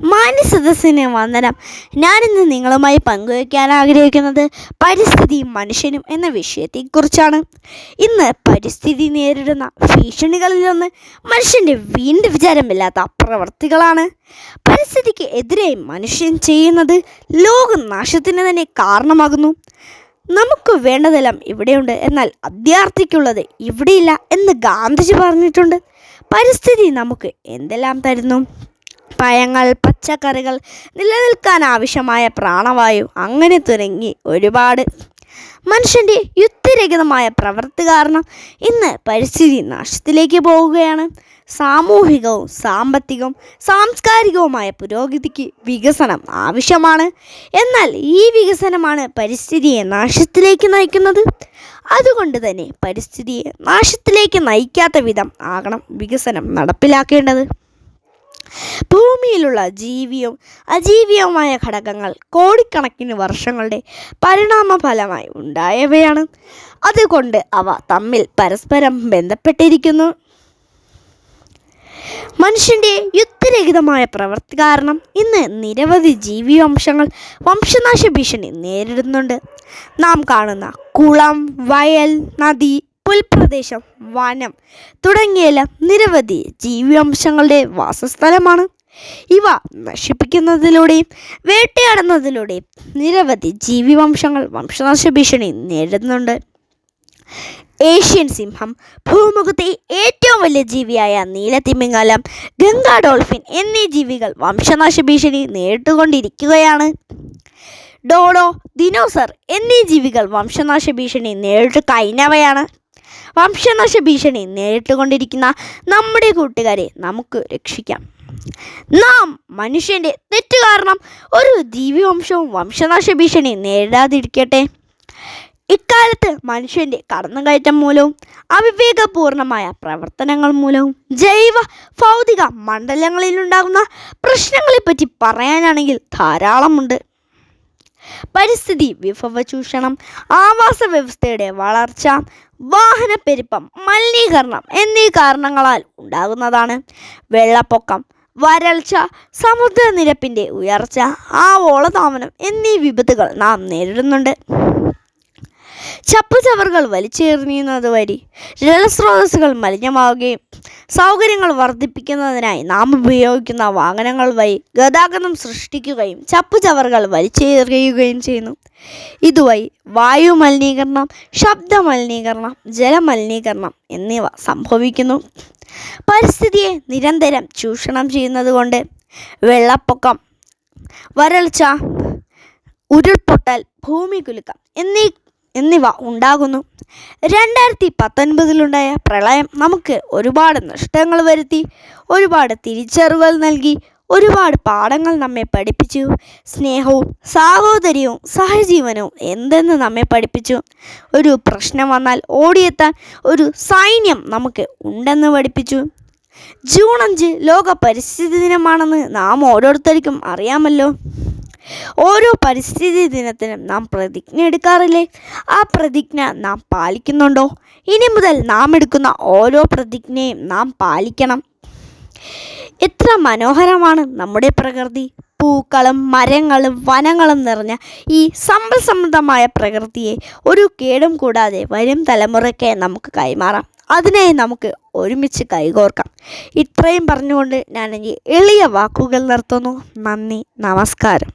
മാന്യസദസ്സിന് വന്ദനം. ഞാനിന്ന് നിങ്ങളുമായി പങ്കുവയ്ക്കാൻ ആഗ്രഹിക്കുന്നത് പരിസ്ഥിതിയും മനുഷ്യനും എന്ന വിഷയത്തെക്കുറിച്ചാണ്. ഇന്ന് പരിസ്ഥിതി നേരിടുന്ന ഭീഷണികളിലൊന്ന് മനുഷ്യന്റെ വീണ്ടും വിചാരമില്ലാത്ത പ്രവർത്തികളാണ്. പരിസ്ഥിതിക്ക് എതിരെ മനുഷ്യൻ ചെയ്യുന്നത് ലോകനാശത്തിന് തന്നെ കാരണമാകുന്നു. നമുക്ക് വേണ്ടതെല്ലാം ഇവിടെയുണ്ട്. എന്നാൽ അത്യാർത്ഥിക്കുള്ളത് ഇവിടെയില്ല എന്ന് ഗാന്ധിജി പറഞ്ഞിട്ടുണ്ട്. പരിസ്ഥിതി നമുക്ക് എന്തെല്ലാം തരുന്നു? പഴങ്ങൾ പച്ചക്കറികൾ നിലനിൽക്കാൻ ആവശ്യമായ പ്രാണവായു അങ്ങനെ തുടങ്ങി ഒരുപാട്. മനുഷ്യന്റെ യുക്തിരഹിതമായ പ്രവൃത്തി കാരണം ഇന്ന് പരിസ്ഥിതി നാശത്തിലേക്ക് പോവുകയാണ് സാമൂഹികവും സാമ്പത്തികവും സാംസ്കാരികവുമായ പുരോഗതിക്ക് വികസനം ആവശ്യമാണ്. എന്നാൽ ഈ വികസനമാണ് പരിസ്ഥിതിയെ നാശത്തിലേക്ക് നയിക്കുന്നത്. അതുകൊണ്ട് തന്നെ പരിസ്ഥിതിയെ നാശത്തിലേക്ക് നയിക്കാത്ത വിധം ആകണം വികസനം നടപ്പിലാക്കേണ്ടത്. ഭൂമിയിലുള്ള ജീവിയും അജീവിയവുമായ ഘടകങ്ങൾ കോടിക്കണക്കിന് വർഷങ്ങളുടെ പരിണാമ ഫലമായി ഉണ്ടായവയാണ്. അതുകൊണ്ട് അവ തമ്മിൽ പരസ്പരം ബന്ധപ്പെട്ടിരിക്കുന്നു. മനുഷ്യന്റെ യുദ്ധരഹിതമായ പ്രവൃത്തി കാരണം ഇന്ന് നിരവധി ജീവിവംശങ്ങൾ വംശനാശ ഭീഷണി നേരിടുന്നുണ്ട്. നാം കാണുന്ന കുളം വയൽ നദി പുൽപ്രദേശം വനം തുടങ്ങിയെല്ലാം നിരവധി ജീവിവംശങ്ങളുടെ വാസസ്ഥലമാണ്. ഇവ നശിപ്പിക്കുന്നതിലൂടെയും വേട്ടയാടുന്നതിലൂടെയും നിരവധി ജീവിവംശങ്ങൾ വംശനാശ ഭീഷണി നേരിടുന്നുണ്ട്. ഏഷ്യൻ സിംഹം ഭൂമുഖത്തെ ഏറ്റവും വലിയ ജീവിയായ നീലത്തിമിംഗലം ഗംഗാ ഡോൾഫിൻ എന്നീ ജീവികൾ വംശനാശ ഭീഷണി നേരിട്ടുകൊണ്ടിരിക്കുകയാണ്. ഡോഡോ ദിനോസർ എന്നീ ജീവികൾ വംശനാശ ഭീഷണി നേരിട്ട് കഴിഞ്ഞവയാണ്. വംശനാശ ഭീഷണി നേരിട്ടുകൊണ്ടിരിക്കുന്ന നമ്മുടെ കൂട്ടുകാരെ നമുക്ക് രക്ഷിക്കാം. നാം മനുഷ്യന്റെ തെറ്റ് കാരണം ഒരു ദിവ്യവംശവും വംശനാശ ഭീഷണി നേരിടാതിരിക്കട്ടെ. ഇക്കാലത്ത് മനുഷ്യന്റെ കടന്നുകയറ്റം മൂലവും അവിവേകപൂർണമായ പ്രവർത്തനങ്ങൾ മൂലവും ജൈവ ഭൗതിക മണ്ഡലങ്ങളിലുണ്ടാകുന്ന പ്രശ്നങ്ങളെപ്പറ്റി പറയാനാണെങ്കിൽ ധാരാളമുണ്ട്. പരിസ്ഥിതി വിഭവ ചൂഷണം ആവാസ വ്യവസ്ഥയുടെ വളർച്ച വാഹനപ്പെരുപ്പം മലിനീകരണം എന്നീ കാരണങ്ങളാൽ ഉണ്ടാകുന്നതാണ്. വെള്ളപ്പൊക്കം വരൾച്ച സമുദ്രനിരപ്പിന്റെ ഉയർച്ച ആവോളതാമനം എന്നീ വിപത്തുകൾ നാം നേരിടുന്നുണ്ട്. ചപ്പുചവറുകൾ വലിച്ചെറിയുന്നത് വഴി ജലസ്രോതസ്സുകൾ മലിനമാവുകയും സൗകര്യങ്ങൾ വർദ്ധിപ്പിക്കുന്നതിനായി നാം ഉപയോഗിക്കുന്ന വാഹനങ്ങൾ വഴി ഗതാഗതം സൃഷ്ടിക്കുകയും ചപ്പുചവറുകൾ വലിച്ചെറിയുകയും ചെയ്യുന്നു. ഇതുവഴി വായു മലിനീകരണം ശബ്ദ മലിനീകരണം ജലമലിനീകരണം എന്നിവ സംഭവിക്കുന്നു. പരിസ്ഥിതിയെ നിരന്തരം ചൂഷണം ചെയ്യുന്നതുകൊണ്ട് വെള്ളപ്പൊക്കം വരൾച്ച ഉരുൾപൊട്ടൽ ഭൂമി കുലുക്കം എന്നീ എന്നിവ ഉണ്ടാകുന്നു. രണ്ടായിരത്തി പത്തൊൻപതിലുണ്ടായ പ്രളയം നമുക്ക് ഒരുപാട് നഷ്ടങ്ങൾ വരുത്തി ഒരുപാട് തിരിച്ചറിവുകൾ നൽകി ഒരുപാട് പാഠങ്ങൾ നമ്മെ പഠിപ്പിച്ചു. സ്നേഹവും സാഹോദര്യവും സഹജീവനവും എന്തെന്ന് നമ്മെ പഠിപ്പിച്ചു? ഒരു പ്രശ്നം വന്നാൽ ഓടിയെത്താൻ ഒരു സൈന്യം നമുക്ക് ഉണ്ടെന്ന് പഠിപ്പിച്ചു. ജൂൺ അഞ്ച് ലോക പരിസ്ഥിതി ദിനമാണെന്ന് നാം ഓരോരുത്തർക്കും അറിയാമല്ലോ. ഓരോ പരിസ്ഥിതി ദിനത്തിനും നാം പ്രതിജ്ഞ എടുക്കാറില്ലേ? ആ പ്രതിജ്ഞ നാം പാലിക്കുന്നുണ്ടോ? ഇനി മുതൽ നാം എടുക്കുന്ന ഓരോ പ്രതിജ്ഞയും നാം പാലിക്കണം. എത്ര മനോഹരമാണ് നമ്മുടെ പ്രകൃതി. പൂക്കളും മരങ്ങളും വനങ്ങളും നിറഞ്ഞ ഈ സമ്പൽ സമൃദ്ധമായ പ്രകൃതിയെ ഒരു കേടും കൂടാതെ വരും തലമുറയ്ക്ക് നമുക്ക് കൈമാറാം. അതിനായി നമുക്ക് ഒരുമിച്ച് കൈകോർക്കാം. ഇത്രയും പറഞ്ഞുകൊണ്ട് ഞാൻ എളിയ വാക്കുകൾ നിർത്തുന്നു. നന്ദി. നമസ്കാരം.